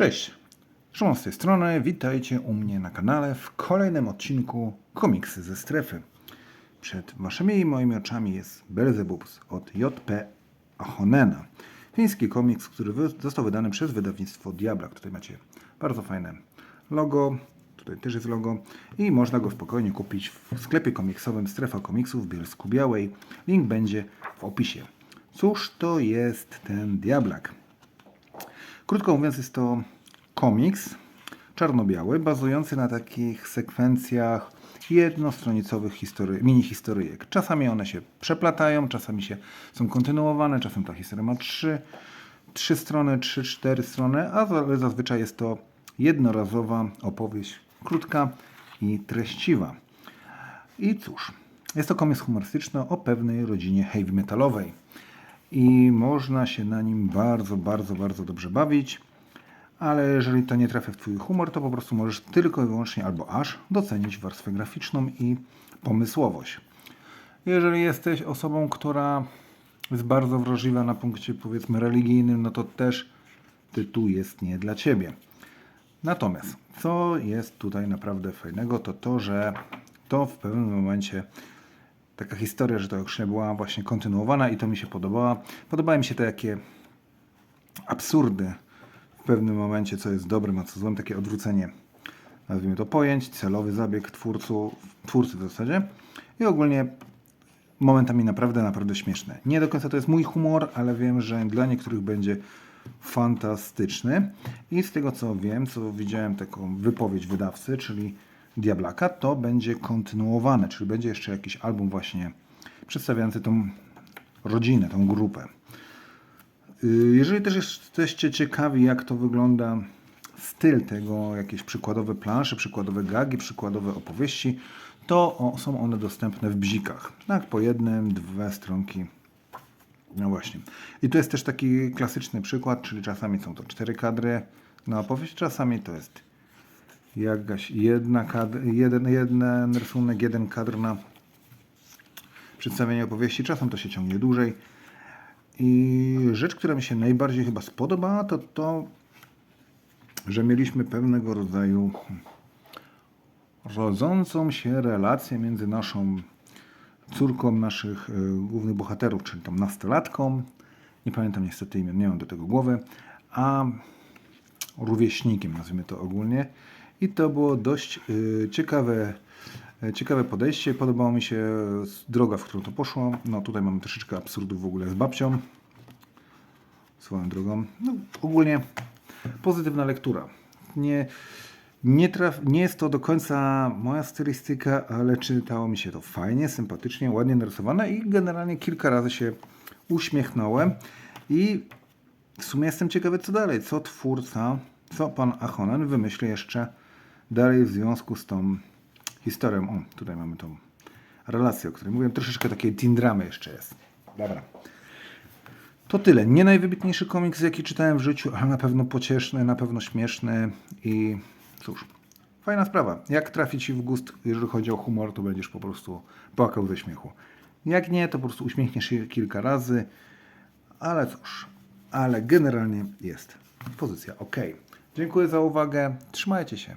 Cześć, Szymon z tej strony, witajcie u mnie na kanale w kolejnym odcinku Komiksy ze Strefy. Przed waszymi i moimi oczami jest Belzebubs od J.P. Ahonena. Fiński komiks, który został wydany przez wydawnictwo Diablak. Tutaj macie bardzo fajne logo, tutaj też jest logo i można go spokojnie kupić w sklepie komiksowym Strefa Komiksów w Bielsku Białej. Link będzie w opisie. Cóż to jest ten Diablak? Krótko mówiąc, jest to komiks czarno-biały, bazujący na takich sekwencjach jednostronicowych history, mini historyjek. Czasami one się przeplatają, czasami się są kontynuowane, czasem ta historia ma trzy, trzy strony, trzy, cztery strony, a za- zazwyczaj jest to jednorazowa opowieść, krótka i treściwa. I cóż, jest to komiks humorystyczny o pewnej rodzinie heavy metalowej. I można się na nim bardzo, bardzo, bardzo dobrze bawić. Ale jeżeli to nie trafia w Twój humor, to po prostu możesz tylko i wyłącznie albo aż docenić warstwę graficzną i pomysłowość. Jeżeli jesteś osobą, która jest bardzo wrażliwa na punkcie powiedzmy religijnym, no to też tytuł jest nie dla Ciebie. Natomiast, co jest tutaj naprawdę fajnego, to to, że to w pewnym momencie taka historia, że już nie była właśnie kontynuowana i to mi się podobała. Podobały mi się te takie absurdy w pewnym momencie, co jest dobrym, a co złym, takie odwrócenie, nazwijmy to pojęć, celowy zabieg twórcu, twórcy w zasadzie i ogólnie momentami naprawdę, naprawdę śmieszne. Nie do końca to jest mój humor, ale wiem, że dla niektórych będzie fantastyczny. I z tego co wiem, co widziałem taką wypowiedź wydawcy, czyli Diablaka, to będzie kontynuowane, czyli będzie jeszcze jakiś album właśnie przedstawiający tą rodzinę, tą grupę. Y, Jeżeli też jesteście ciekawi, jak to wygląda styl tego, jakieś przykładowe plansze, przykładowe gagi, przykładowe opowieści, to są one dostępne w bzikach. Tak, po jednym, dwie stronki. No właśnie. I tu jest też taki klasyczny przykład, czyli czasami są to cztery kadry na opowieść, czasami to jest jakaś jedna kadr, jeden, jeden rysunek, jeden kadr na przedstawienie opowieści. Czasem to się ciągnie dłużej. I rzecz, która mi się najbardziej chyba spodobała, to to, że mieliśmy pewnego rodzaju rodzącą się relację między naszą córką naszych y, głównych bohaterów, czyli tą nastolatką, nie pamiętam niestety imion, nie mam do tego głowy, a rówieśnikiem, nazwijmy to ogólnie. I to było dość y, ciekawe, y, ciekawe podejście. Podobało mi się droga, w którą to poszło. No tutaj mamy troszeczkę absurdów w ogóle z babcią. Swoją drogą. No, ogólnie pozytywna lektura. Nie, nie, traf, nie jest to do końca moja stylistyka, ale czytało mi się to fajnie, sympatycznie, ładnie narysowane i generalnie kilka razy się uśmiechnąłem. I w sumie jestem ciekawy, co dalej, co twórca, co pan Achonen wymyśli jeszcze dalej w związku z tą historią. O, tutaj mamy tą relację, o której mówiłem. Troszeczkę takiej teen dramy jeszcze jest. Dobra. To tyle. Nie najwybitniejszy komiks, jaki czytałem w życiu, ale na pewno pocieszny, na pewno śmieszny i cóż, fajna sprawa. Jak trafi Ci w gust, jeżeli chodzi o humor, to będziesz po prostu płakał ze śmiechu. Jak nie, to po prostu uśmiechniesz się kilka razy, ale cóż, ale generalnie jest pozycja ok. Dziękuję za uwagę, trzymajcie się,